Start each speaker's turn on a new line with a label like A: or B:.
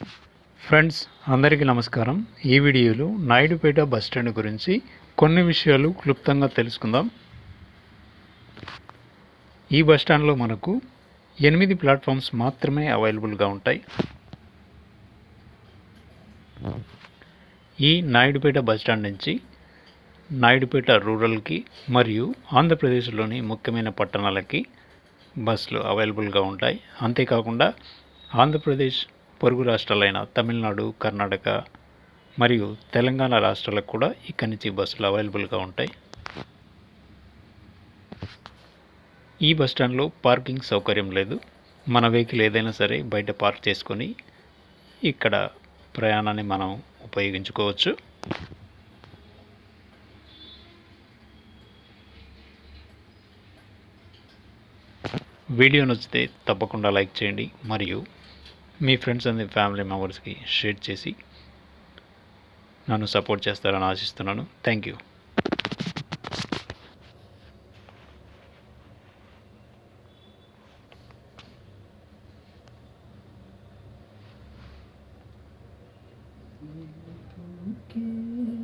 A: Friends అందరికీ నమస్కారం. ఈ వీడియోలో నాయుడుపేట బస్ స్టాండ్ గురించి కొన్ని విషయాలు క్లుప్తంగా తెలుసుకుందాం. ఈ బస్ స్టాండ్లో మనకు ఎనిమిది ప్లాట్ఫామ్స్ మాత్రమే అవైలబుల్గా ఉంటాయి. ఈ నాయుడుపేట బస్ స్టాండ్ నుంచి నాయుడుపేట రూరల్కి మరియు ఆంధ్రప్రదేశ్లోని ముఖ్యమైన పట్టణాలకి బస్సులు అవైలబుల్గా ఉంటాయి. అంతేకాకుండా ఆంధ్రప్రదేశ్ పొరుగు రాష్ట్రాలైన తమిళనాడు కర్ణాటక మరియు తెలంగాణ రాష్ట్రాలకు కూడా ఇక్కడి నుంచి బస్సులు అవైలబుల్గా ఉంటాయి. ఈ బస్ స్టాండ్లో పార్కింగ్ సౌకర్యం లేదు. మన వెహికల్ ఏదైనా సరే బయట పార్క్ చేసుకొని ఇక్కడ ప్రయాణాన్ని మనం ఉపయోగించుకోవచ్చు. వీడియో నచ్చితే తప్పకుండా లైక్ చేయండి మరియు మీ ఫ్రెండ్స్ అండ్ ఫ్యామిలీ మెంబర్స్కి షేర్ చేసి నన్ను సపోర్ట్ చేస్తారని ఆశిస్తున్నాను థ్యాంక్ యూ
B: Okay.